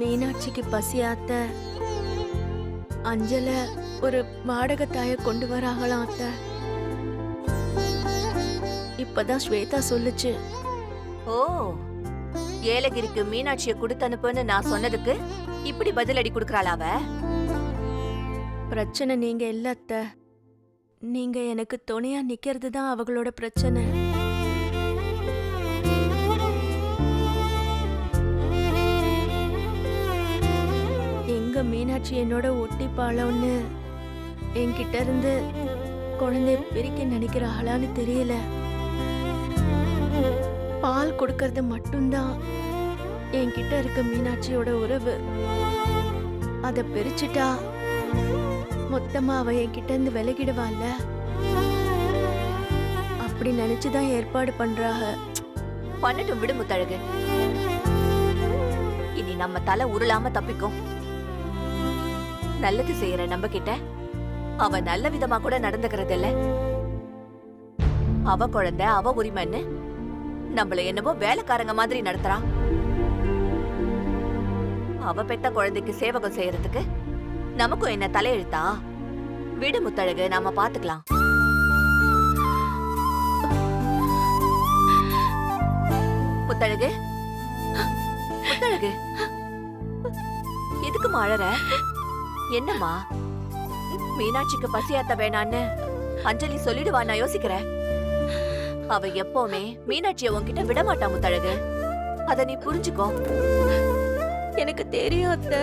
மீனாட்சிக்கு பசியாத்த அஞ்சல ஒரு வாடகை தாய கொண்டு வராங்களாம் அத்த. இப்பதான் ஸ்வேதா சொல்லுச்சு. ஓ ஏலகிரிக்கு மீனாட்சிய கொடுத்து அனுப்புன்னு நான் சொன்னதுக்கு இப்படி பதிலடி குடுக்கறாளா அவ? பிரச்சனை நீங்க இல்ல அத்த. நீங்க எனக்கு துணையா நிக்கிறது தான் அவங்களோட பிரச்சனை. மீனாட்சி என்னோட ஒட்டிப்பாளோன்னு என்கிட்ட இருந்து குழந்தைய பிரிக்க நினைக்கிறாளான்னு தெரியல. பால் கொடுக்கறது மட்டும்தான் என்கிட்ட இருக்க மீனாட்சியோட உறவு. அத பிரிச்சுட்டா மொத்தமா அவ என்கிட்ட இருந்து விலகிடுவாள்ல. அப்படி நினைச்சுதான் ஏற்பாடு பண்றாங்க பண்ணட்டும் விடு முத்தழகு. இனி நம்ம தலை உருளாம தப்பிக்கும். நல்லது செய்யற நம்ம கிட்ட அவ நல்ல விதமா கூட நடந்துக்கிறது இல்ல அவ குழந்தை அவ உரிமைன்னு நம்மள என்னவோ வேலைக்காரங்க மாதிரி நடத்துறா. அவ பெத்த குழந்தைக்கு சேவகம் செய்யறதுக்கு நமக்கும் என்ன தலையெழுத்தா? விடு முத்தழகு நாம பாத்துக்கலாம். முத்தழகு? முத்தழகு? எதுக்கு அழற? என்னம்மா? மீனாட்சிக்கு பசியாத்த வேணான்னு அஞ்சலி சொல்லிடுவா நான் யோசிக்கிறேன் அவ எப்பவுமே மீனாட்சிய உன்கிட்ட விட மாட்டா முத்தழகு. அத நீ புரிஞ்சுக்கோ. எனக்கு தெரியும் அத்த.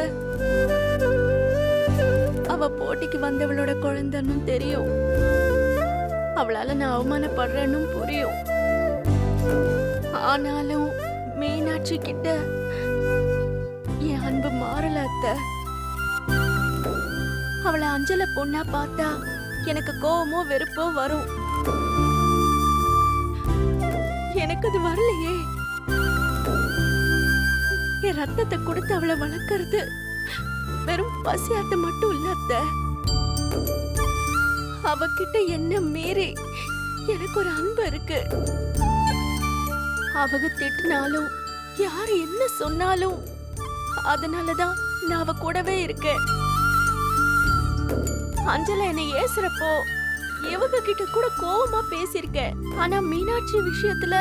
அவ போட்டிக்கு வந்தவளோட குழந்தைன்னு தெரியும். அவளால நான் அவமானப்படுறேன்னு புரியும். ஆனாலும் மீனாட்சி கிட்ட என் அன்பு மாறல அத்தை. அஞ்சல பொண்ணா பார்த்தா எனக்கு கோவமோ வெறுப்போ வரும். எனக்கு அது வரலையே. என் ரத்தத்தை கொடுத்து அவளை வளர்க்கறது வெறும் பசியாத்த மட்டும் இல்ல அத்தை. அவகிட்ட என்ன மீறி எனக்கு ஒரு அன்பு இருக்கு. அவங்க திட்டினாலும் யார் என்ன சொன்னாலும் அதனாலதான் நான் அவ கூடவே இருக்கேன். அஞ்சல என்னை ஏசுறப்போ இவங்க கிட்ட கூட கோவமா பேசியிருக்கேன் ஆனா மீனாட்சி விஷயத்துல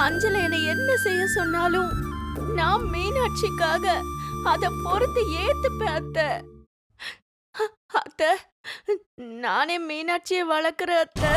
அஞ்சல என்னை என்ன செய்ய சொன்னாலும் நான் மீனாட்சிக்காக அத பொறுத்து ஏத்துப்பேன் அத்தை. அத்தை நானே மீனாட்சியை வளர்க்குற அத்தை.